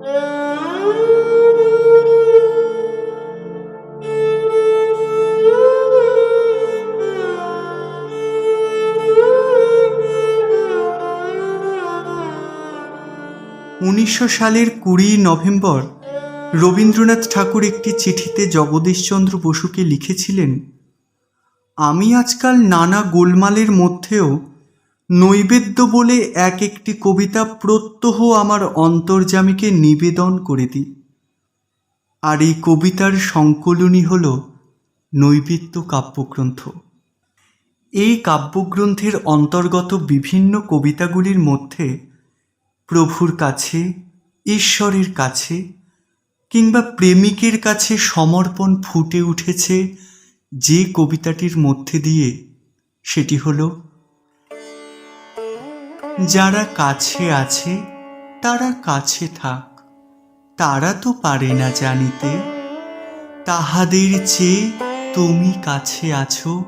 উনিশশো সালের কুড়ি নভেম্বর রবীন্দ্রনাথ ঠাকুর একটি চিঠিতে জগদীশচন্দ্র বসুকে লিখেছিলেন, আমি আজকাল নানা গোলমালের মধ্যেও নৈবেদ্য বলে এক একটি কবিতা প্রত্যহ আমার অন্তর্যামীকে নিবেদন করে দিই। আর এই কবিতার সংকলনই হল নৈবেদ্য কাব্যগ্রন্থ। এই কাব্যগ্রন্থের অন্তর্গত বিভিন্ন কবিতাগুলির মধ্যে প্রভুর কাছে, ঈশ্বরের কাছে কিংবা প্রেমিকের কাছে সমর্পণ ফুটে উঠেছে যে কবিতাটির মধ্যে দিয়ে সেটি হলো যারা কাছে আছে, তারা কাছে থাক। তারা তো পারে না জানিতে। তাহাদের চেয়ে তুমি কাছে আছো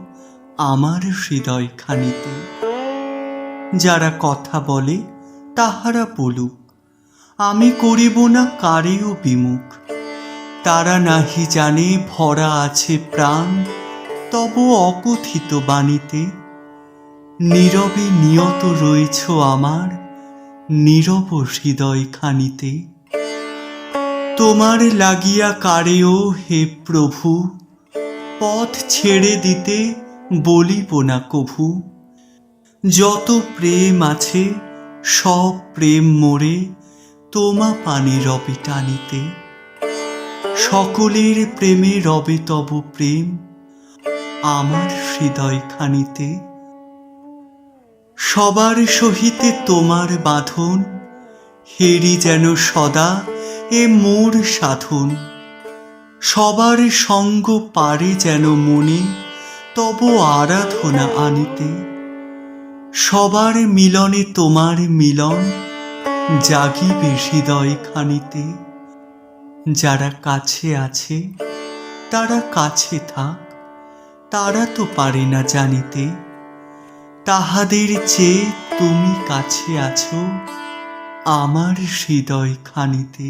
আমার হৃদয় খানিতে। যারা কথা বলে, তাহারা বলুক, আমি করিব না কারেও বিমুখ। তারা নাহি জানে ভরা আছে প্রাণ, তব অকথিত বাণীতে নীরবে নিয়ত রয়েছ আমার, নীরব হৃদয় খানিতে তোমার লাগিয়া কারেও হে প্রভু, পথ ছেড়ে দিতে বলিব না কভু। যত প্রেম আছে, সব প্রেম মোরে তোমা পানে রবে টানিতে। সকলের প্রেমে রবে তব প্রেম, আমার হৃদয় খানিতে সবার সহিতে তোমার বাঁধন, হেরি যেন সদা এ মোর সাধন। সবার সঙ্গ পারে যেন মনে, তব আরাধনা আনিতে। সবার মিলনে তোমার মিলন, জাগিবে হৃদয় খানিতে। যারা কাছে আছে, তারা কাছে থাক, তারা তো পারে না জানিতে। তাহাদের চেয়ে তুমি কাছে আছো আমার হৃদয় খানিতে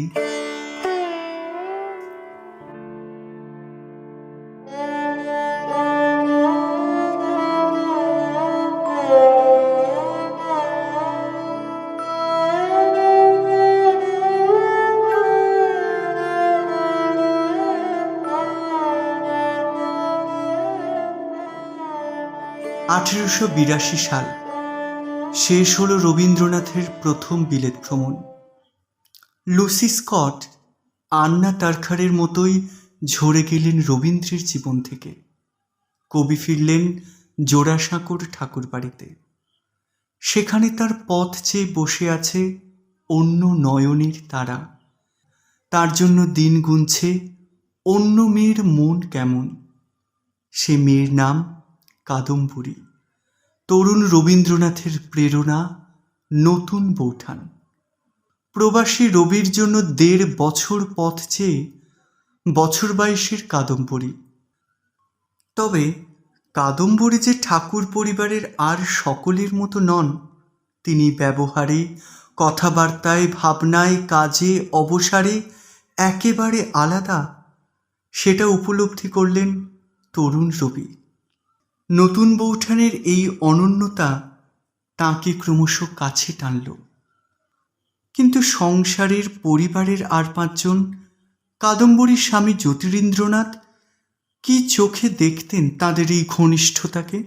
আঠেরোশো বিরাশি সাল। শেষ হলো রবীন্দ্রনাথের প্রথম বিলেত ভ্রমণ। লুসি স্কট, আন্না তারখারের মতোই ঝরে গেলেন রবীন্দ্রের জীবন থেকে। কবি ফিরলেন জোড়াসাঁকোর ঠাকুর বাড়িতে সেখানে তার পথ চেয়ে বসে আছে অন্য নয়নের তারা। তার জন্য দিন গুনছে অন্য মেয়ের মন কেমন। সে মেয়ের নাম কাদম্বরী। তরুণ রবীন্দ্রনাথের প্রেরণা, নতুন বৌঠান। প্রবাসী রবির জন্য দেড় বছর পথ চেয়ে বছর বাইশের কাদম্বরী। তবে কাদম্বরী যে ঠাকুর পরিবারের আর সকলের মতো নন, তিনি ব্যবহারে, কথাবার্তায়, ভাবনায়, কাজে, অবসারে একেবারে আলাদা, সেটা উপলব্ধি করলেন তরুণ রবি। নতুন বৌঠানের এই অনন্যতা তাঁকে ক্রমশ কাছে টানল। কিন্তু সংসারের পরিবারের আর পাঁচজন কাদম্বরীর স্বামী জ্যোতিরিন্দ্রনাথ কি চোখে দেখতেন তাদের এই ঘনিষ্ঠতাকে?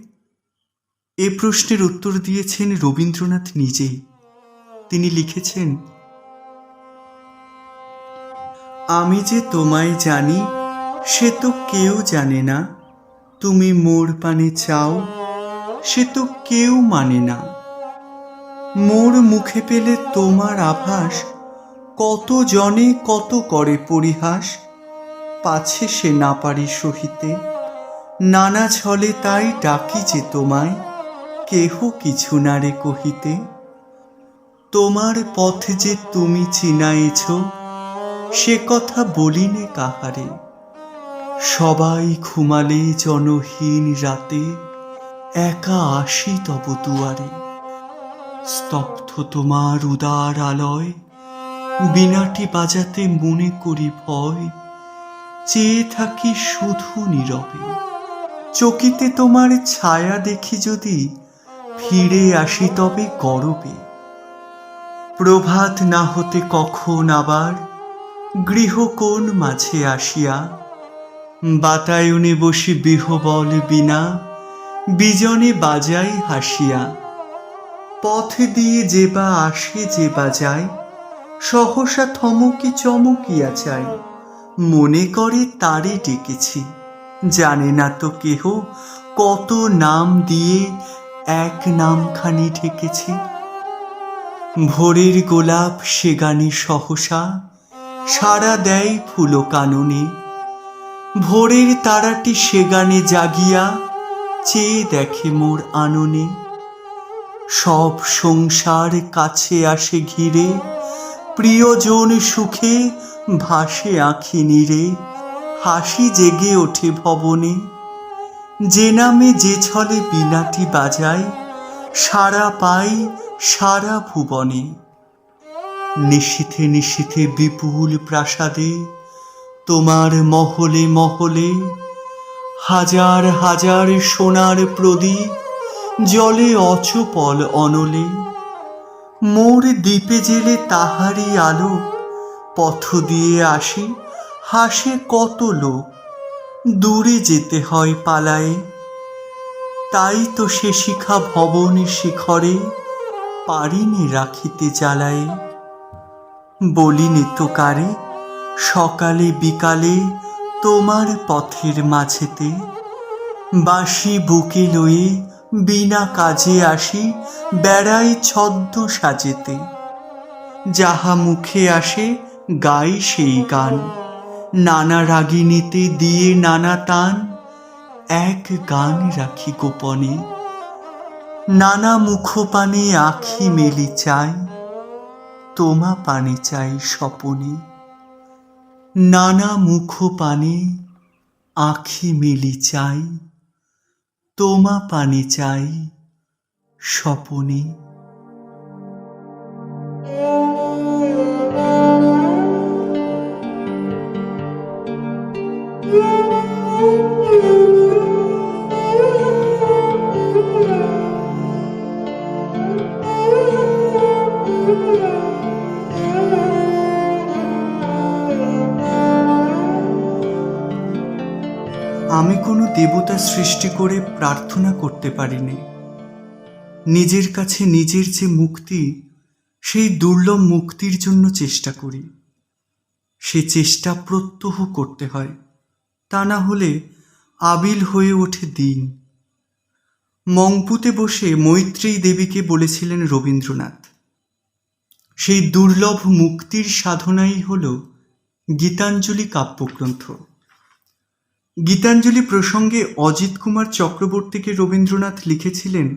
এ প্রশ্নের উত্তর দিয়েছেন রবীন্দ্রনাথ নিজেই। তিনি লিখেছেন, আমি যে তোমায় জানি, সে তো কেউ জানে না। তুমি মোর পানে চাও, সে তো কেউ মানে না। মোর মুখে পেলে তোমার আভাস, কত জনে কত করে পরিহাস, পাছে সে না পারি সহিতে, নানা ছলে তাই ডাকি যে তোমায়, কেহ কিছু না রে কহিতে। তোমার পথ যে তুমি চিনাইছ, সে কথা বলিনে কাহারে। সবাই ঘুমালে জনহীন রাতে, একা আসি তব দুয়ারে। স্তব্ধ তোমার উদার আলয়, বিনাটি বাজাতে মনে করি ভয়। চেয়ে থাকি শুধু নীরবে। চকিতে তোমার ছায়া দেখি যদি, ফিরে আসি তবে গরবে। প্রভাত না হতে কখন আবার গৃহকোণ মাঝে আসিয়া বাতায়নে বসে বিহবল বিনা, বিজনে বাজাই হাসিয়া। পথ দিয়ে যে বা আসে, যে বা যায়, সহসা থমকি চমকিয়া চাই। মনে করে তারে ডেকেছি, জানে না তো কেহ কত নাম দিয়ে এক নামখানি ঠেকেছি ভোরের গোলাপ সে গানে সহসা, সাড়া দেয় ফুলো কাননে ভোরের তারাটি সে গানে জাগিয়া চেয়ে দেখে মোর আননে। সব সংসার কাছে আসে ঘিরে, প্রিয়জন সুখে ভাসে আঁখি নিরে। হাসি জেগে ওঠে ভবনে। যে নামে যে ছলে বিনাটি বাজায় সারা পাই সারা ভুবনে। নিশীথে নিশীথে বিপুল প্রাসাদে তোমার মহলে মহলে হাজার হাজার সোনার প্রদীপ জলে অচপল অনলে। মোর দ্বীপে জেলে তাহারই আলো, পথ দিয়ে আসি, হাসে কত লোক। দূরে যেতে হয় পালায়ে, তাই তো সে শিখা ভবন শিখরে, পারিনি রাখিতে জ্বালায়ে। বলিনি তো কারে সকালে বিকালে তোমার পথের মাঝেতে বাঁশি বুকে লয়ে বিনা কাজে আসি বেড়াই ছদ্ম সাজেতে। যাহা মুখে আসে গাই সেই গান। নানা রাগিনীতে দিয়ে নানা তান। এক গান রাখি গোপনে। নানা মুখপানে আখি মেলি চাই। তোমা পানে চাই স্বপনে। নানা মুখপানে আখি মেলি চাই তোমা পানে চাই স্বপনে। আমি কোনো দেবতা সৃষ্টি করে প্রার্থনা করতে পারিনি। নিজের কাছে নিজের যে মুক্তি, সেই দুর্লভ মুক্তির জন্য চেষ্টা করি। সে চেষ্টা প্রত্যহ করতে হয়, তা না হলে আবিল হয়ে ওঠে দিন। মংপুতে বসে মৈত্রেয়ী দেবীকে বলেছিলেন রবীন্দ্রনাথ, সেই দুর্লভ মুক্তির সাধনাই হল গীতাঞ্জলি কাব্যগ্রন্থ। গীতাঞ্জলি প্রসঙ্গে অজিত কুমার চক্রবর্তীকে রবীন্দ্রনাথ লিখেছিলেন,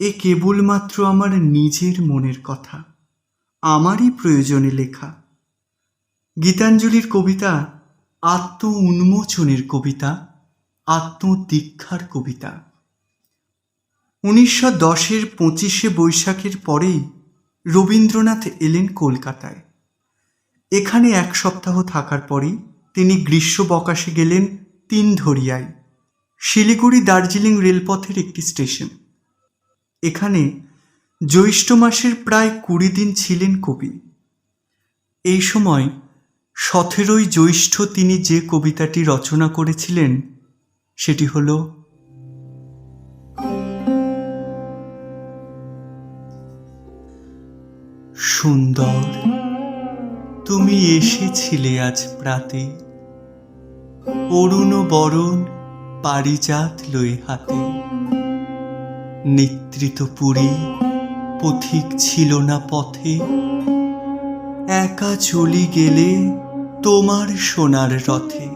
এ কেবলমাত্র আমার নিজের মনের কথা, আমারই প্রয়োজনে লেখা। গীতাঞ্জলির কবিতা আত্ম উন্মোচনের কবিতা আত্মদীক্ষার কবিতা। উনিশশো দশের পঁচিশে বৈশাখের পরেই রবীন্দ্রনাথ এলেন কলকাতায়। এখানে এক সপ্তাহ থাকার পরেই তিনি গ্রীষ্ম বকাশে গেলেন তিনধরিয়ায় শিলিগুড়ি দার্জিলিং রেলপথের একটি স্টেশন। এখানে জ্যৈষ্ঠ মাসের প্রায় কুড়ি দিন ছিলেন কবি। এই সময় সতেরোই জ্যৈষ্ঠ তিনি যে কবিতাটি রচনা করেছিলেন, সেটি হল সুন্দর তুমি এসেছিলে আজ প্রাতে। অরুণ বরণ পারিজাত লই হাতে। নিদ্রিত পুরী পথিক ছিল না পথে। একা চলি গেলে তোমার সোনার রথে।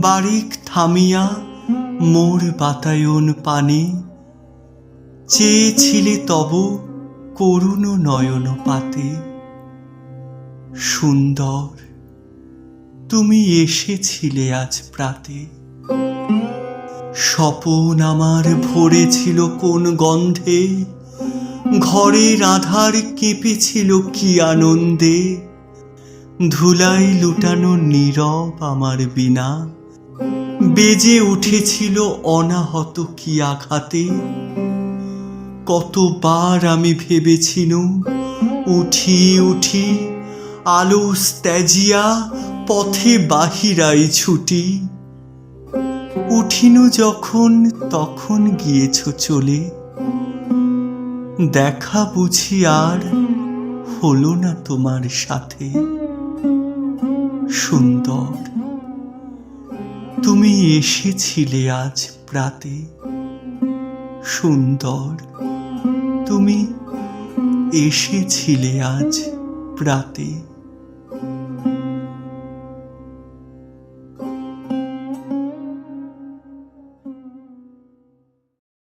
বারিক থামিয়া মোর বাতায়ন পানে। চেয়েছিলে তব করুণ নয়ন পাতে। সুন্দর। তুমি এসেছিলে আজ প্রাতে। স্বপন আমার ভরে ছিল কোন গন্ধে। ঘরের আধার কেঁপেছিল কি আনন্দে। ধুলাই লুটানো নীরব আমার বিনা বেজে উঠেছিল অনাহত কি আঘাতে। কতবার আমি ভেবেছিনু উঠি উঠি আলো ত্যাজিয়া, পথে বাহিরাই ছুটি। উঠিনু যখন, তখন গিয়েছ চলে। দেখা বুঝি আর হলো না তোমার সাথে। সুন্দর। তুমি এসেছিলে আজ প্রাতে। সুন্দর। তুমি এসেছিলে আজ প্রাতে।